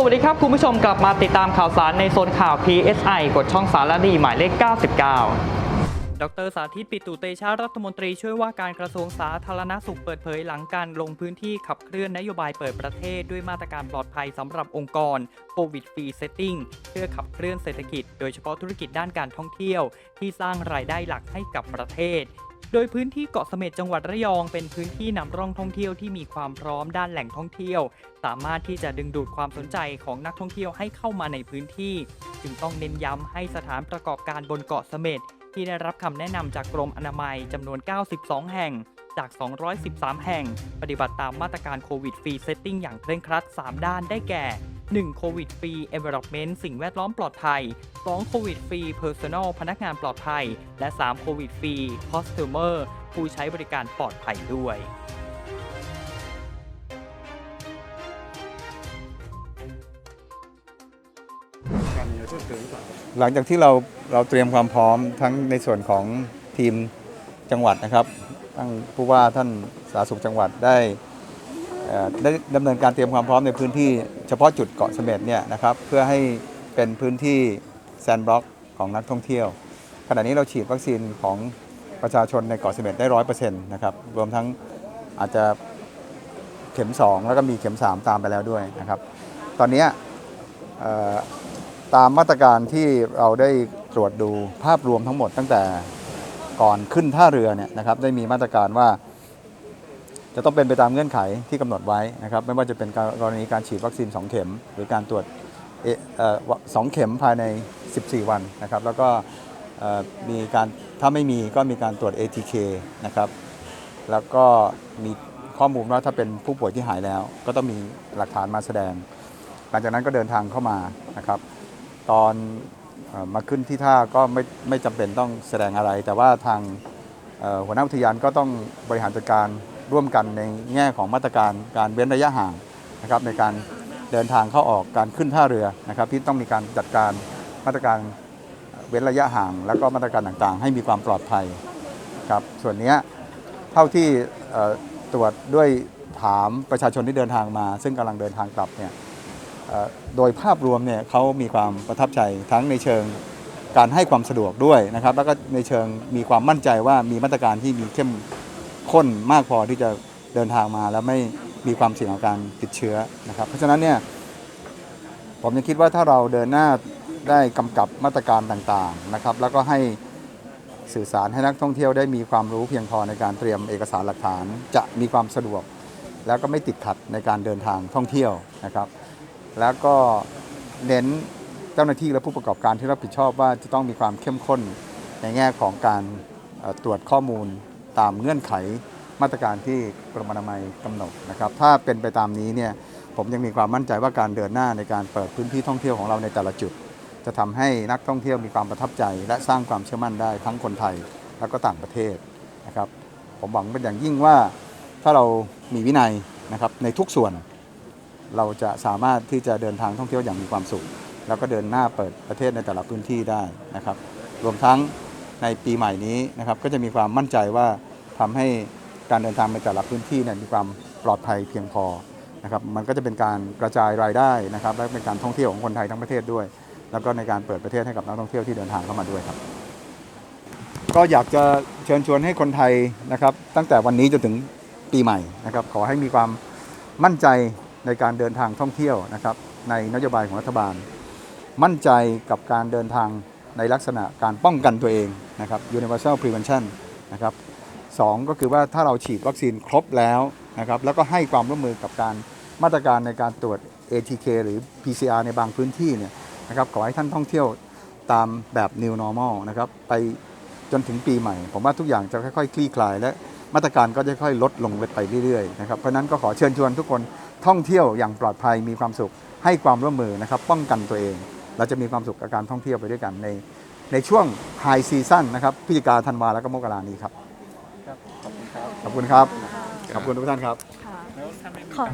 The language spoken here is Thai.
สวัสดีครับ คุณผู้ชมกลับมาติดตามข่าวสารในโซนข่าว PSI กดช่องสารดีหมายเลข 99ดรสาธิตปิตุเตชะรัฐมนตรีช่วยว่าการกระทรวงสาธารณสุขเปิดเผยหลังการลงพื้นที่ขับเคลื่อนนโยบายเปิดประเทศด้วยมาตรการปลอดภัยสำหรับองค์กรโควิดฟรีเซตติ้งเพื่อขับเคลื่อนเศรษฐกิจโดยเฉพาะธุรกิจด้านการท่องเที่ยว ที่สร้างรายได้หลักให้กับประเทศ โดยพื้นที่เกาะเสม็ดจังหวัดระยองเป็นพื้นที่นำร่องท่องเที่ยวที่มีความพร้อมด้านแหล่งท่องเที่ยว สามารถที่จะดึงดูดความสนใจของนักท่องเที่ยวให้เข้ามาในพื้นที่ จึงต้องเน้นย้ำให้สถานประกอบการบนเกาะเสม็ดที่ได้รับคำแนะนำจากกรมอนามัยจำนวน 92 แห่งจาก 213 แห่ง ปฏิบัติตามมาตรการโควิดฟรีเซตติ้งอย่างเคร่งครัด 3 ด้านได้แก่ 1. โควิดฟรี environment สิ่งแวดล้อมปลอดภัย 2. โควิดฟรี personal พนักงานปลอดภัย และ 3. โควิดฟรี customer ผู้ใช้บริการปลอดภัยด้วยหลังจากที่เราเราเตรียมความพร้อมทั้งในส่วนของทีมจังหวัดนะครับทั้งผู้ว่าท่านสาธารณสุขจังหวัดได้ ได้ดำเนินการเตรียมความพร้อมในพื้นที่เฉพาะจุดเกาะเสม็ดเนี่ยนะครับเพื่อให้เป็นพื้นที่แซนด์บล็อกของนักท่องเที่ยว ขณะนี้เราฉีดวัคซีนของประชาชนในเกาะเสม็ดได้ร้อยเปอร์เซ็นต์นะครับรวมทั้งอาจจะเข็ม 2 แล้วก็มีเข็ม 3 ตามไปแล้วด้วยนะครับ ตอนนี้ตามมาตรการที่เราได้ตรวจดูภาพรวมทั้งหมดตั้งแต่ก่อนขึ้นท่าเรือเนี่ยนะครับได้มีมาตรการว่า จะต้องเป็นไปตามเงื่อนไขที่กำหนดไว้นะครับไม่ว่าจะเป็นกรณีการฉีดวัคซีน 2 เข็ม หรือการตรวจสองเข็มภายใน 14 วันนะครับแล้วก็มีการถ้าไม่มีก็มีการตรวจ ATK นะครับแล้วก็มีข้อมูลว่าถ้าเป็นผู้ป่วยที่หายแล้ว ก็ต้องมีหลักฐานมาแสดง หลังจากนั้นก็เดินทางเข้ามานะครับตอนอมาขึ้นที่ท่าก็ไม่ไม่จำเป็นต้องแสดงอะไร แต่ว่าทางหัวหน้าอุทยานก็ต้องบริหารจัดการ ร่วมกันในแง่ของมาตรการการเว้นระยะห่างนะครับในการเดินทางเข้าออกการขึ้นท่าเรือนะครับ ที่ต้องมีการจัดการมาตรการเว้นระยะห่าง แล้วก็มาตรการต่างๆ ให้มีความปลอดภัยครับส่วนนี้เท่าที่ตรวจด้วยถามประชาชนที่เดินทางมา ซึ่งกำลังเดินทางกลับเนี่ยโดยภาพรวมเนี่ยเขามีความประทับใจทั้งในเชิงการให้ความสะดวกด้วยนะครับ แล้วก็ในเชิงมีความมั่นใจว่ามีมาตรการที่มีเข้ม ข้นมากพอที่จะเดินทางมา แล้วไม่มีความเสี่ยงของการติดเชื้อนะครับ เพราะฉะนั้นเนี่ยผมยังคิดว่าถ้าเราเดินหน้าได้กำกับมาตรการต่างๆนะครับ แล้วก็ให้สื่อสารให้นักท่องเที่ยวได้มีความรู้เพียงพอในการเตรียมเอกสารหลักฐาน จะมีความสะดวก แล้วก็ไม่ติดขัดในการเดินทางท่องเที่ยวนะครับ แล้วก็เน้นเจ้าหน้าที่และผู้ประกอบการที่รับผิดชอบว่าจะต้องมีความเข้มข้นในแง่ของการตรวจข้อมูล ตามเงื่อนไขมาตรการที่กรมอนามัยกำหนดนะครับ ถ้าเป็นไปตามนี้เนี่ยผมยังมีความมั่นใจว่าการเดินหน้าในการเปิดพื้นที่ท่องเที่ยวของเราในแต่ละจุด จะทำให้นักท่องเที่ยวมีความประทับใจ และสร้างความเชื่อมั่นได้ทั้งคนไทยแล้วก็ต่างประเทศนะครับ ผมหวังเป็นอย่างยิ่งว่าถ้าเรามีวินัยนะครับในทุกส่วน เราจะสามารถที่จะเดินทางท่องเที่ยวอย่างมีความสุข แล้วก็เดินหน้าเปิดประเทศในแต่ละพื้นที่ได้นะครับ รวมทั้ง ในปีใหม่นี้นะครับก็จะมีความมั่นใจว่าทำให้การเดินทางในแต่ละพื้นที่เนี่ยมีความปลอดภัยเพียงพอนะครับมันก็จะเป็นการกระจายรายได้นะครับและเป็นการท่องเที่ยวของคนไทยทั้งประเทศด้วย แล้วก็ในการเปิดประเทศให้กับนักท่องเที่ยวที่เดินทางเข้ามาด้วยครับ ก็อยากจะเชิญชวนให้คนไทยนะครับ ตั้งแต่วันนี้จนถึงปีใหม่นะครับ ขอให้มีความมั่นใจในการเดินทางท่องเที่ยวนะครับ ในนโยบายของรัฐบาล มั่นใจกับการเดินทาง ในลักษณะการป้องกันตัวเองนะครับ universal prevention นะครับสองก็คือว่าถ้าเราฉีดวัคซีนครบแล้วนะครับแล้วก็ให้ความร่วมมือกับการมาตรการในการตรวจ ATK หรือ PCR ในบางพื้นที่เนี่ยนะครับขอให้ท่านท่องเที่ยวตามแบบ new normal นะครับไปจนถึงปีใหม่ ผมว่าทุกอย่างจะค่อย ๆ คลี่คลาย และมาตรการก็จะค่อยๆลดลงไปเรื่อยๆนะครับเพราะฉะนั้นก็ขอเชิญชวนทุกคนท่องเที่ยวอย่างปลอดภัยมีความสุขให้ความร่วมมือนะครับป้องกันตัวเอง เราจะมีความสุขกับการท่องเที่ยวไปด้วยกันในในช่วงไฮซีซั่นนะครับพฤศจิกาธันวาแล้วก็มกรานี้ครับ ขอบคุณครับ ขอบคุณทุกท่านครับค่ะขอ